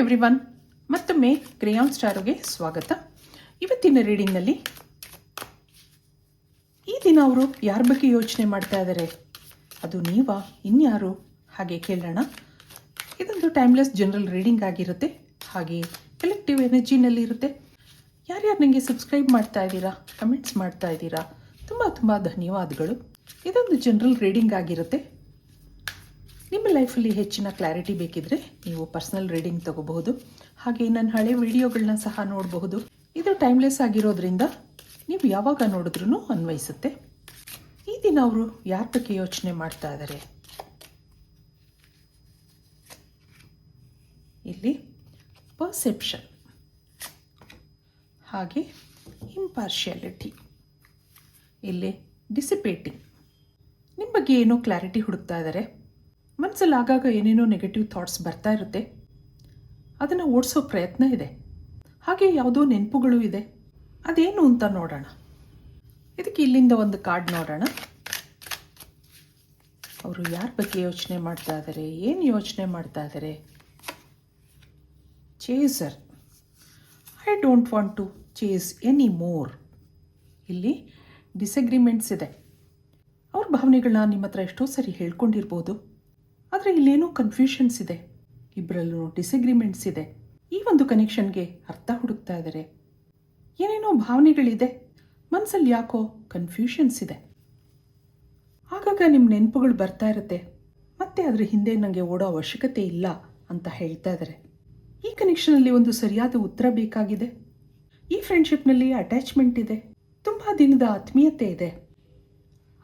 Everyone ಮತ್ತೊಮ್ಮೆ ಕ್ರೇಯಾನ್ ಸ್ಟಾರ್ಗೆ ಸ್ವಾಗತ. ಇವತ್ತಿನ ರೀಡಿಂಗ್ನಲ್ಲಿ ಈ ದಿನ ಅವರು ಯಾರ ಬಗ್ಗೆ ಯೋಚನೆ ಮಾಡ್ತಾ ಇದ್ದಾರೆ ಅದು ನೀವಾ, ಇನ್ಯಾರು? ಹಾಗೆ ಕೇಳೋಣ. ಇದೊಂದು ಟೈಮ್ಲೆಸ್ ಜನರಲ್ ರೀಡಿಂಗ್ ಆಗಿರುತ್ತೆ. ಹಾಗೆ ಕಲೆಕ್ಟಿವ್ ಎನರ್ಜಿನಲ್ಲಿ ಇರುತ್ತೆ. ಯಾರ್ಯಾರು ನನಗೆ ಸಬ್ಸ್ಕ್ರೈಬ್ ಮಾಡ್ತಾ ಇದ್ದೀರಾ ಕಮೆಂಟ್ಸ್ ಮಾಡ್ತಾ ಇದ್ದೀರಾ, ತುಂಬ ತುಂಬ ಧನ್ಯವಾದಗಳು. ಇದೊಂದು ಜನರಲ್ ರೀಡಿಂಗ್ ಆಗಿರುತ್ತೆ. ನಿಮ್ಮ ಲೈಫಲ್ಲಿ ಹೆಚ್ಚಿನ ಕ್ಲಾರಿಟಿ ಬೇಕಿದ್ರೆ ನೀವು ಪರ್ಸನಲ್ ರೀಡಿಂಗ್ ತಗೋಬಹುದು. ಹಾಗೆ ನನ್ನ ಹಳೆ ವಿಡಿಯೋಗಳನ್ನ ಸಹ ನೋಡಬಹುದು. ಇದು ಟೈಮ್ಲೆಸ್ ಆಗಿರೋದ್ರಿಂದ ನೀವು ಯಾವಾಗ ನೋಡಿದ್ರೂ ಅನ್ವಯಿಸುತ್ತೆ. ಈ ದಿನ ಅವರು ಯಾರ ಬಗ್ಗೆ ಯೋಚನೆ ಮಾಡ್ತಾ ಇದ್ದಾರೆ ಇಲ್ಲಿ ಪರ್ಸೆಪ್ಷನ್. ಹಾಗೆ ಇಂಪಾರ್ಷಿಯಾಲಿಟಿ. ಇಲ್ಲಿ ಡಿಸಿಪೇಟಿಂಗ್. ನಿಮ್ಮ ಬಗ್ಗೆ ಏನೋ ಕ್ಲಾರಿಟಿ ಹುಡುಕ್ತಾ ಇದ್ದಾರೆ ಮನಸ್ಸಲ್ಲಿ ಆಗಾಗ ಏನೇನೋ ನೆಗೆಟಿವ್ ಥಾಟ್ಸ್ ಬರ್ತಾ ಇರುತ್ತೆ. ಅದನ್ನು ಓಡಿಸೋ ಪ್ರಯತ್ನ ಇದೆ. ಹಾಗೆ ಯಾವುದೋ ನೆನಪುಗಳು ಇದೆ. ಅದೇನು ಅಂತ ನೋಡೋಣ. ಇದಕ್ಕೆ ಇಲ್ಲಿಂದ ಒಂದು ಕಾರ್ಡ್ ನೋಡೋಣ. ಅವರು ಯಾರ ಬಗ್ಗೆ ಯೋಚನೆ ಮಾಡ್ತಾ ಇದ್ದಾರೆ ಏನು ಯೋಚನೆ ಮಾಡ್ತಾ ಇದ್ದಾರೆ chaser I don't want to chase any more ಇಲ್ಲಿ ಡಿಸಗ್ರಿಮೆಂಟ್ಸ್ ಇದೆ. ಅವ್ರ ಭಾವನೆಗಳನ್ನ ನಿಮ್ಮ ಹತ್ರ ಎಷ್ಟೋ ಸರಿ ಹೇಳ್ಕೊಂಡಿರ್ಬೋದು. ಆದರೆ ಇಲ್ಲೇನೋ ಕನ್ಫ್ಯೂಷನ್ಸ್ ಇದೆ. ಇಬ್ಬರಲ್ಲೂ ಡಿಸಗ್ರಿಮೆಂಟ್ಸ್ ಇದೆ. ಈ ಒಂದು ಕನೆಕ್ಷನ್ಗೆ ಅರ್ಥ ಹುಡುಕ್ತಾ ಇದ್ದಾರೆ ಏನೇನೋ ಭಾವನೆಗಳಿದೆ. ಮನಸ್ಸಲ್ಲಿ ಯಾಕೋ ಕನ್ಫ್ಯೂಷನ್ಸ್ ಇದೆ. ಆಗಾಗ ನಿಮ್ಮ ನೆನಪುಗಳು ಬರ್ತಾ ಇರುತ್ತೆ. ಮತ್ತೆ ಅದರ ಹಿಂದೆ ನನಗೆ ಓಡೋ ಅವಶ್ಯಕತೆ ಇಲ್ಲ ಅಂತ ಹೇಳ್ತಾ ಇದ್ದಾರೆ ಈ ಕನೆಕ್ಷನಲ್ಲಿ ಒಂದು ಸರಿಯಾದ ಉತ್ತರ ಬೇಕಾಗಿದೆ. ಈ ಫ್ರೆಂಡ್ಶಿಪ್ನಲ್ಲಿ ಅಟ್ಯಾಚ್ಮೆಂಟ್ ಇದೆ. ತುಂಬ ದಿನದ ಆತ್ಮೀಯತೆ ಇದೆ.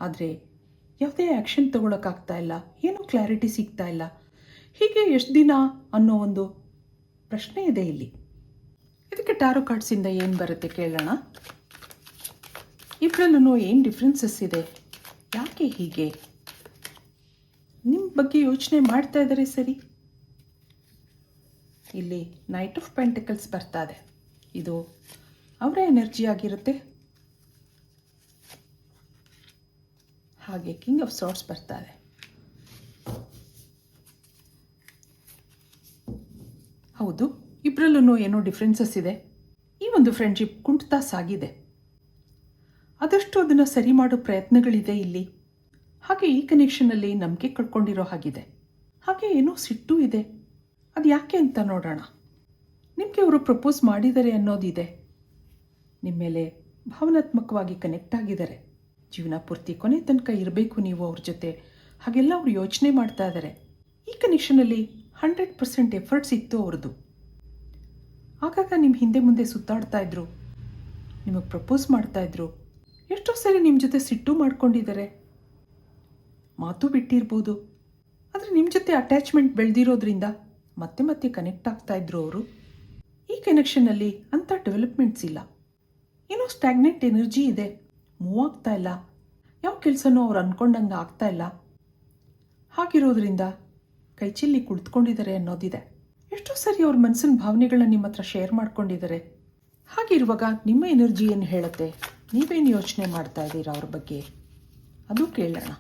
ಆದರೆ ಯಾವುದೇ ಆ್ಯಕ್ಷನ್ ತಗೊಳಕ್ಕಾಗ್ತಾ ಇಲ್ಲ, ಏನೂ ಕ್ಲಾರಿಟಿ ಸಿಗ್ತಾ ಇಲ್ಲ. ಹೀಗೆ ಎಷ್ಟು ದಿನ ಅನ್ನೋ ಒಂದು ಪ್ರಶ್ನೆ ಇದೆ ಇಲ್ಲಿ. ಇದಕ್ಕೆ ಟಾರೋ ಕಾರ್ಡ್ಸಿಂದ ಏನು ಬರುತ್ತೆ ಕೇಳೋಣ. ಇಬ್ಬರಲ್ಲೂ ಏನು ಡಿಫ್ರೆನ್ಸಸ್ ಇದೆ? ಯಾಕೆ ಹೀಗೆ? ನಿಮ್ಮ ಬಗ್ಗೆ ಯೋಚನೆ ಮಾಡ್ತಾ ಇದ್ದಾರೆ ಸರಿ. ಇಲ್ಲಿ ನೈಟ್ ಆಫ್ ಪೆಂಟಿಕಲ್ಸ್ ಬರ್ತಾ ಇದೆ. ಇದು ಅವರ ಎನರ್ಜಿ ಆಗಿರುತ್ತೆ. ಹಾಗೆ ಕಿಂಗ್ ಆಫ್ ಸಾಟ್ಸ್ ಬರ್ತಾರೆ. ಹೌದು ಇಬ್ಬರಲ್ಲೂ ಏನೋ ಡಿಫ್ರೆನ್ಸಸ್ ಇದೆ. ಈ ಒಂದು ಫ್ರೆಂಡ್ಶಿಪ್ ಕುಂಠತಾ ಸಾಗಿದೆ. ಆದಷ್ಟು ಅದನ್ನು ಸರಿ ಮಾಡೋ ಪ್ರಯತ್ನಗಳಿದೆ ಇಲ್ಲಿ. ಹಾಗೆ ಈ ಕನೆಕ್ಷನಲ್ಲಿ ನಂಬಿಕೆ ಕಳ್ಕೊಂಡಿರೋ ಹಾಗಿದೆ. ಹಾಗೆ ಏನೋ ಸಿಟ್ಟು ಇದೆ. ಅದು ಯಾಕೆ ಅಂತ ನೋಡೋಣ. ನಿಮಗೆ ಅವರು ಪ್ರಪೋಸ್ ಮಾಡಿದ್ದಾರೆ ಅನ್ನೋದಿದೆ. ನಿಮ್ಮ ಮೇಲೆ ಭಾವನಾತ್ಮಕವಾಗಿ ಕನೆಕ್ಟ್ ಆಗಿದ್ದಾರೆ. ಜೀವನ ಪೂರ್ತಿ ಕೊನೆ ತನಕ ಇರಬೇಕು ನೀವು ಅವ್ರ ಜೊತೆ. ಹಾಗೆಲ್ಲ ಅವರು ಯೋಚನೆ ಮಾಡ್ತಾ ಇದ್ದಾರೆ ಈ ಕನೆಕ್ಷನಲ್ಲಿ ಹಂಡ್ರೆಡ್ ಪರ್ಸೆಂಟ್ ಎಫರ್ಟ್ಸ್ ಇತ್ತು ಅವ್ರದ್ದು ಆಗಾಗ ನಿಮ್ಮ ಹಿಂದೆ ಮುಂದೆ ಸುತ್ತಾಡ್ತಾ ಇದ್ರು. ನಿಮಗೆ ಪ್ರಪೋಸ್ ಮಾಡ್ತಾ ಇದ್ರು. ಎಷ್ಟೋ ಸರಿ ನಿಮ್ಮ ಜೊತೆ ಸಿಟ್ಟು ಮಾಡ್ಕೊಂಡಿದ್ದಾರೆ ಮಾತು ಬಿಟ್ಟಿರ್ಬೋದು. ಆದರೆ ನಿಮ್ಮ ಜೊತೆ ಅಟ್ಯಾಚ್ಮೆಂಟ್ ಬೆಳೆದಿರೋದ್ರಿಂದ ಮತ್ತೆ ಮತ್ತೆ ಕನೆಕ್ಟ್ ಆಗ್ತಾ ಇದ್ರು ಅವರು. ಈ ಕನೆಕ್ಷನ್ನಲ್ಲಿ ಅಂಥ ಡೆವಲಪ್ಮೆಂಟ್ಸ್ ಇಲ್ಲ. ಏನೋ ಸ್ಟ್ಯಾಗ್ನೆಂಟ್ ಎನರ್ಜಿ ಇದೆ. ಮೂವ್ ಇಲ್ಲ. ಯಾವ ಕೆಲಸನೂ ಅವ್ರು ಅಂದ್ಕೊಂಡಂಗೆ ಆಗ್ತಾ ಇಲ್ಲ. ಹಾಗಿರೋದ್ರಿಂದ ಕೈಚಿಲ್ಲಿ ಕುಳಿತುಕೊಂಡಿದ್ದಾರೆ ಅನ್ನೋದಿದೆ. ಎಷ್ಟೋ ಸರಿ ಅವ್ರ ಮನಸ್ಸಿನ ಭಾವನೆಗಳನ್ನ ನಿಮ್ಮ ಹತ್ರ ಶೇರ್ ಮಾಡ್ಕೊಂಡಿದ್ದಾರೆ. ಹಾಗಿರುವಾಗ ನಿಮ್ಮ ಎನರ್ಜಿ ಏನು ಹೇಳುತ್ತೆ? ನೀವೇನು ಯೋಚನೆ ಮಾಡ್ತಾ ಇದ್ದೀರಾ ಅವ್ರ ಬಗ್ಗೆ? ಅದು ಕೇಳೋಣ.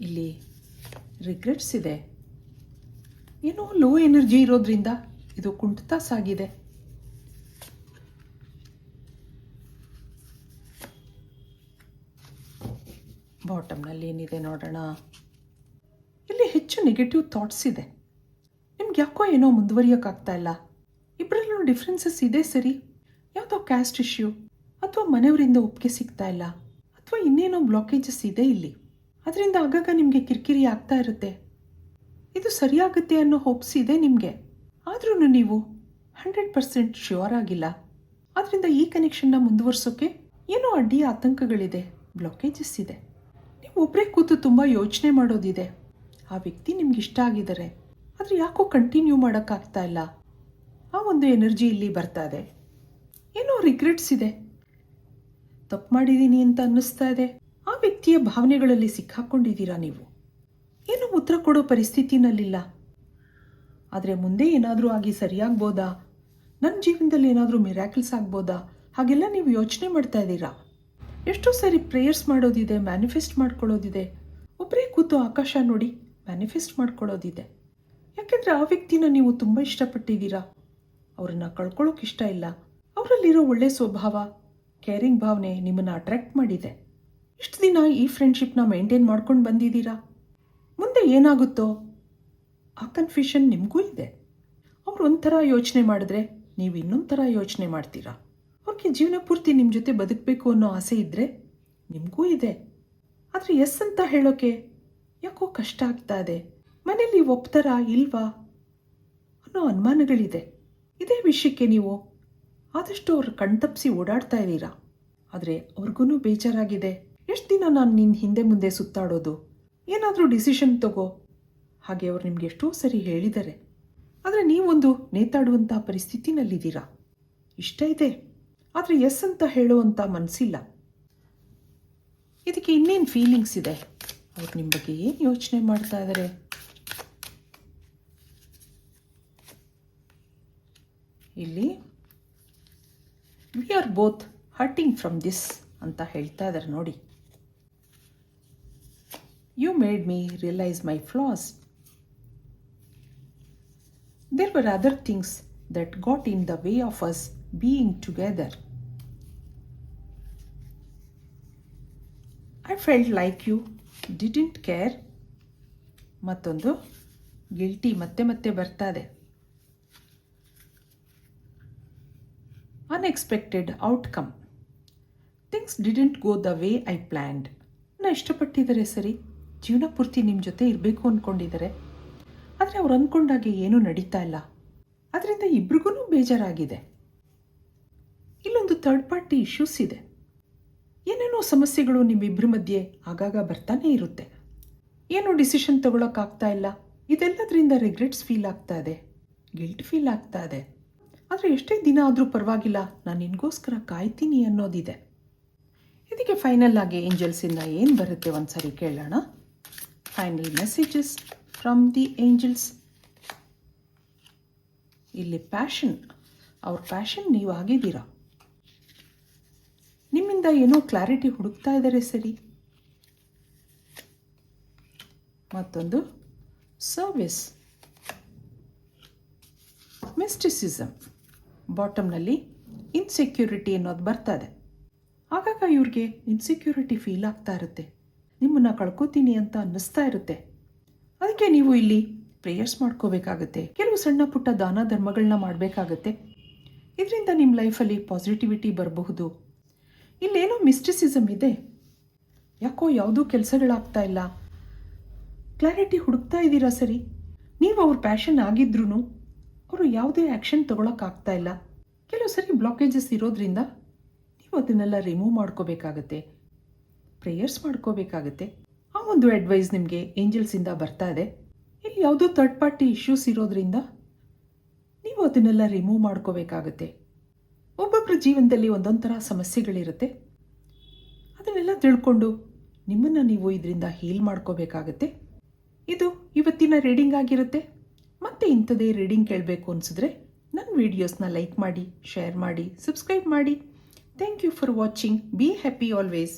ಇಲ್ಲಿ ರಿಗ್ರೆಟ್ಸ್ ಇದೆ. ಏನೋ ಲೋ ಎನರ್ಜಿ ಇರೋದ್ರಿಂದ ಇದು ಕುಂಠಿತ ಸಾಗಿದೆ ಬಾಟಮ್ನಲ್ಲಿ ಏನಿದೆ ನೋಡೋಣ. ಇಲ್ಲಿ ಹೆಚ್ಚು ನೆಗೆಟಿವ್ ಥಾಟ್ಸ್ ಇದೆ. ನಿಮ್ಗೆ ಯಾಕೋ ಏನೋ ಮುಂದುವರಿಯೋಕ್ಕಾಗ್ತಾ ಇಲ್ಲ. ಇಬ್ಬರಲ್ಲೂ ಡಿಫ್ರೆನ್ಸಸ್ ಇದೆ ಸರಿ. ಯಾವುದೋ ಕ್ಯಾಸ್ಟ್ ಇಶ್ಯೂ ಅಥವಾ ಮನೆಯವರಿಂದ ಒಪ್ಪಿಗೆ ಸಿಗ್ತಾ ಇಲ್ಲ ಅಥವಾ ಇನ್ನೇನೋ ಬ್ಲಾಕೇಜಸ್ ಇದೆ ಇಲ್ಲಿ. ಅದರಿಂದ ಆಗಾಗ ನಿಮಗೆ ಕಿರಿಕಿರಿ ಆಗ್ತಾ ಇರುತ್ತೆ. ಇದು ಸರಿಯಾಗುತ್ತೆ ಅನ್ನೋ ಹೋಪ್ಸ್ ಇದೆ ನಿಮಗೆ. ಆದ್ರೂ ನೀವು ಹಂಡ್ರೆಡ್ ಪರ್ಸೆಂಟ್ ಶ್ಯೂರ್ ಆಗಿಲ್ಲ. ಆದ್ದರಿಂದ ಈ ಕನೆಕ್ಷನ್ನ ಮುಂದುವರ್ಸೋಕೆ ಏನೋ ಅಡ್ಡಿ ಆತಂಕಗಳಿದೆ. ಬ್ಲಾಕೇಜಸ್ ಇದೆ. ನೀವು ಒಬ್ಬರೇ ಕೂತು ತುಂಬ ಯೋಚನೆ ಮಾಡೋದಿದೆ. ಆ ವ್ಯಕ್ತಿ ನಿಮ್ಗೆ ಇಷ್ಟ ಆಗಿದ್ದಾರೆ. ಆದರೆ ಯಾಕೋ ಕಂಟಿನ್ಯೂ ಮಾಡೋಕ್ಕಾಗ್ತಾ ಇಲ್ಲ. ಆ ಒಂದು ಎನರ್ಜಿ ಇಲ್ಲಿ ಬರ್ತಾ ಇದೆ. ಏನೋ ರಿಗ್ರೆಟ್ಸ್ ಇದೆ. ತಪ್ಪು ಮಾಡಿದ್ದೀನಿ ಅಂತ ಅನ್ನಿಸ್ತಾ ಇದೆ. ಆ ವ್ಯಕ್ತಿಯ ಭಾವನೆಗಳಲ್ಲಿ ಸಿಕ್ಕಾಕೊಂಡಿದ್ದೀರಾ ನೀವು? ಏನೋ ಉತ್ತರ ಕೊಡೋ ಪರಿಸ್ಥಿತಿನಲ್ಲಿಲ್ಲ. ಆದರೆ ಮುಂದೆ ಏನಾದರೂ ಆಗಿ ಸರಿಯಾಗ್ಬೋದಾ? ನನ್ನ ಜೀವನದಲ್ಲಿ ಏನಾದರೂ ಮಿರಾಕಲ್ಸ್ ಆಗ್ಬೋದಾ? ಹಾಗೆಲ್ಲ ನೀವು ಯೋಚನೆ ಮಾಡ್ತಾ ಇದ್ದೀರಾ? ಎಷ್ಟೋ ಸರಿ ಪ್ರೇಯರ್ಸ್ ಮಾಡೋದಿದೆ, ಮ್ಯಾನಿಫೆಸ್ಟ್ ಮಾಡ್ಕೊಳ್ಳೋದಿದೆ. ಒಬ್ಬರೇ ಕೂತು ಆಕಾಶ ನೋಡಿ ಮ್ಯಾನಿಫೆಸ್ಟ್ ಮಾಡ್ಕೊಳ್ಳೋದಿದೆ. ಯಾಕೆಂದರೆ ಆ ವ್ಯಕ್ತಿನ ನೀವು ತುಂಬ ಇಷ್ಟಪಟ್ಟಿದ್ದೀರಾ? ಅವ್ರನ್ನ ಕಳ್ಕೊಳ್ಳೋಕೆ ಇಷ್ಟ ಇಲ್ಲ. ಅವರಲ್ಲಿರೋ ಒಳ್ಳೆ ಸ್ವಭಾವ, ಕೇರಿಂಗ್ ಭಾವನೆ ನಿಮ್ಮನ್ನು ಅಟ್ರ್ಯಾಕ್ಟ್ ಮಾಡಿದೆ. ಇಷ್ಟು ದಿನ ಈ ಫ್ರೆಂಡ್ಶಿಪ್ನ ಮೇಂಟೈನ್ ಮಾಡ್ಕೊಂಡು ಬಂದಿದ್ದೀರಾ? ಮುಂದೆ ಏನಾಗುತ್ತೋ? ಆ ಕನ್ಫ್ಯೂಷನ್ ನಿಮಗೂ ಇದೆ. ಅವ್ರು ಒಂಥರ ಯೋಚನೆ ಮಾಡಿದ್ರೆ ನೀವು ಇನ್ನೊಂದು ಥರ ಯೋಚನೆ ಮಾಡ್ತೀರಾ? ಅವ್ರಿಗೆ ಜೀವನ ಪೂರ್ತಿ ನಿಮ್ಮ ಜೊತೆ ಬದುಕಬೇಕು ಅನ್ನೋ ಆಸೆ ಇದ್ದರೆ ನಿಮಗೂ ಇದೆ. ಆದರೆ ಎಸ್ ಅಂತ ಹೇಳೋಕೆ ಯಾಕೋ ಕಷ್ಟ ಆಗ್ತಾ ಇದೆ. ಮನೇಲಿ ಒಪ್ತಾರಾ ಇಲ್ವಾ ಅನ್ನೋ ಅನುಮಾನಗಳಿದೆ. ಇದೇ ವಿಷಯಕ್ಕೆ ನೀವು ಆದಷ್ಟು ಅವ್ರ ಕಣ್ತಪ್ಸಿ ಓಡಾಡ್ತಾ ಇದ್ದೀರಾ? ಆದರೆ ಅವ್ರಿಗೂ ಬೇಜಾರಾಗಿದೆ. ಎಷ್ಟು ದಿನ ನಾನು ನಿನ್ನ ಹಿಂದೆ ಮುಂದೆ ಸುತ್ತಾಡೋದು? ಏನಾದರೂ ಡಿಸಿಷನ್ ತಗೋ. ಹಾಗೆ ಅವರು ನಿಮ್ಗೆ ಎಷ್ಟೋ ಸರಿ ಹೇಳಿದ್ದಾರೆ. ಆದರೆ ನೀವೊಂದು ನೇತಾಡುವಂಥ ಪರಿಸ್ಥಿತಿನಲ್ಲಿದ್ದೀರಾ? ಇಷ್ಟ ಇದೆ. ಆದರೆ ಎಸ್ ಅಂತ ಹೇಳುವಂಥ ಮನಸ್ಸಿಲ್ಲ ಇದಕ್ಕೆ ಇನ್ನೇನು ಫೀಲಿಂಗ್ಸ್ ಇದೆ? ಅವ್ರು ನಿಮ್ಮ ಬಗ್ಗೆ ಏನು ಯೋಚನೆ ಮಾಡ್ತಾ ಇದ್ದಾರೆ ಇಲ್ಲಿ we are both hurting from this ಅಂತ ಹೇಳ್ತಾ ಇದ್ದಾರೆ ನೋಡಿ. You made me realise my flaws There were other things that got in the way of us being together. I felt like you didn't care ಮತ್ತೊಂದು guilty ಮತ್ತೆ ಮತ್ತೆ ಬರ್ತಾ ಇದೆ unexpected outcome things didn't go the way I planned ನಾ ಇಷ್ಟಪಟ್ಟಿದ್ದಾರೆ ಸರಿ. ಜೀವನ ಪೂರ್ತಿ ನಿಮ್ಮ ಜೊತೆ ಇರಬೇಕು ಅಂದ್ಕೊಂಡಿದ್ದಾರೆ ಆದರೆ ಅವ್ರು ಅಂದ್ಕೊಂಡಾಗೆ ಏನೂ ನಡೀತಾ ಇಲ್ಲ. ಅದರಿಂದ ಇಬ್ರಿಗೂ ಬೇಜಾರಾಗಿದೆ. ಇಲ್ಲೊಂದು ಥರ್ಡ್ ಪಾರ್ಟಿ ಇಶ್ಯೂಸ್ ಇದೆ. ಏನೇನೋ ಸಮಸ್ಯೆಗಳು ನಿಮ್ಮಿಬ್ಬರ ಮಧ್ಯೆ ಆಗಾಗ ಬರ್ತಾನೇ ಇರುತ್ತೆ. ಏನೋ ಡಿಸಿಷನ್ ತಗೊಳಕ್ಕಾಗ್ತಾ ಇಲ್ಲ. ಇದೆಲ್ಲದರಿಂದ ರಿಗ್ರೆಟ್ಸ್ ಫೀಲ್ ಆಗ್ತಾ ಇದೆ. ಗಿಲ್ಟ್ ಫೀಲ್ ಆಗ್ತಾ ಇದೆ. ಆದರೆ ಎಷ್ಟೇ ದಿನ ಆದರೂ ಪರವಾಗಿಲ್ಲ, ನಾನು ನಿನಗೋಸ್ಕರ ಕಾಯ್ತೀನಿ ಅನ್ನೋದಿದೆ. ಇದಕ್ಕೆ ಫೈನಲ್ ಆಗಿ ಏಂಜಲ್ಸಿಂದ ಏನು ಬರುತ್ತೆ ಒಂದ್ಸರಿ ಕೇಳೋಣ. Final messages from the angels ಇಲ್ಲಿ ಪ್ಯಾಷನ್ ಅವ್ರ ಪ್ಯಾಷನ್ ನೀವು ಆಗಿದ್ದೀರಾ? ನಿಮ್ಮಿಂದ ಏನೋ ಕ್ಲಾರಿಟಿ ಹುಡುಕ್ತಾ ಇದ್ದಾರೆ ಸರಿ. ಮತ್ತೊಂದು ಸರ್ವಿಸ್ ಮಿಸ್ಟಿಸಿಸಮ್ ಬಾಟಮ್ನಲ್ಲಿ ಇನ್ಸೆಕ್ಯೂರಿಟಿ ಅನ್ನೋದು ಬರ್ತಾ ಇದೆ. ಆಗಾಗ ಇವ್ರಿಗೆ ಇನ್ಸೆಕ್ಯೂರಿಟಿ ಫೀಲ್ ಆಗ್ತಾ ಇರುತ್ತೆ. ನಿಮ್ಮನ್ನು ಕಳ್ಕೊತೀನಿ ಅಂತ ಅನ್ನಿಸ್ತಾ ಇರುತ್ತೆ. ಅದಕ್ಕೆ ನೀವು ಇಲ್ಲಿ ಪ್ರೇಯರ್ಸ್ ಮಾಡ್ಕೋಬೇಕಾಗತ್ತೆ. ಕೆಲವು ಸಣ್ಣ ಪುಟ್ಟ ದಾನ ಧರ್ಮಗಳನ್ನ ಮಾಡಬೇಕಾಗತ್ತೆ. ಇದರಿಂದ ನಿಮ್ಮ ಲೈಫಲ್ಲಿ ಪಾಸಿಟಿವಿಟಿ ಬರಬಹುದು. ಇಲ್ಲೇನೋ ಮಿಸ್ಟಿಸಿಸಮ್ ಇದೆ. ಯಾಕೋ ಯಾವುದೂ ಕೆಲಸಗಳಾಗ್ತಾ ಇಲ್ಲ. ಕ್ಲಾರಿಟಿ ಹುಡುಕ್ತಾ ಇದ್ದೀರಾ ಸರಿ? ನೀವು ಅವ್ರ ಪ್ಯಾಷನ್ ಆಗಿದ್ರೂ ಅವರು ಯಾವುದೇ ಆ್ಯಕ್ಷನ್ ತೊಗೊಳಕ್ಕಾಗ್ತಾ ಇಲ್ಲ. ಕೆಲವು ಸರಿ ಬ್ಲಾಕೇಜಸ್ ಇರೋದ್ರಿಂದ ನೀವು ಅದನ್ನೆಲ್ಲ ರಿಮೂವ್ ಮಾಡ್ಕೋಬೇಕಾಗತ್ತೆ. ಪ್ರೇಯರ್ಸ್ ಮಾಡ್ಕೋಬೇಕಾಗತ್ತೆ. ಒಂದು ಅಡ್ವೈಸ್ ನಿಮಗೆ ಏಂಜಲ್ಸಿಂದ ಬರ್ತಾ ಇದೆ? ಇಲ್ಲಿ ಯಾವುದೋ ಥರ್ಡ್ ಪಾರ್ಟಿ ಇಶ್ಯೂಸ್ ಇರೋದ್ರಿಂದ ನೀವು ಅದನ್ನೆಲ್ಲ ರಿಮೂವ್ ಮಾಡ್ಕೋಬೇಕಾಗತ್ತೆ. ಒಬ್ಬೊಬ್ಬರ ಜೀವನದಲ್ಲಿ ಒಂದೊಂದು ಥರ ಸಮಸ್ಯೆಗಳಿರುತ್ತೆ. ಅದನ್ನೆಲ್ಲ ತಿಳ್ಕೊಂಡು ನಿಮ್ಮನ್ನು ನೀವು ಇದರಿಂದ ಹೀಲ್ ಮಾಡ್ಕೋಬೇಕಾಗತ್ತೆ. ಇದು ಇವತ್ತಿನ ರೀಡಿಂಗ್ ಆಗಿರುತ್ತೆ. ಮತ್ತೆ ಇಂಥದೇ ರೀಡಿಂಗ್ ಕೇಳಬೇಕು ಅನಿಸಿದ್ರೆ ನನ್ನ ವೀಡಿಯೋಸ್ನ ಲೈಕ್ ಮಾಡಿ ಶೇರ್ ಮಾಡಿ ಸಬ್ಸ್ಕ್ರೈಬ್ ಮಾಡಿ. Thank you for watching be happy always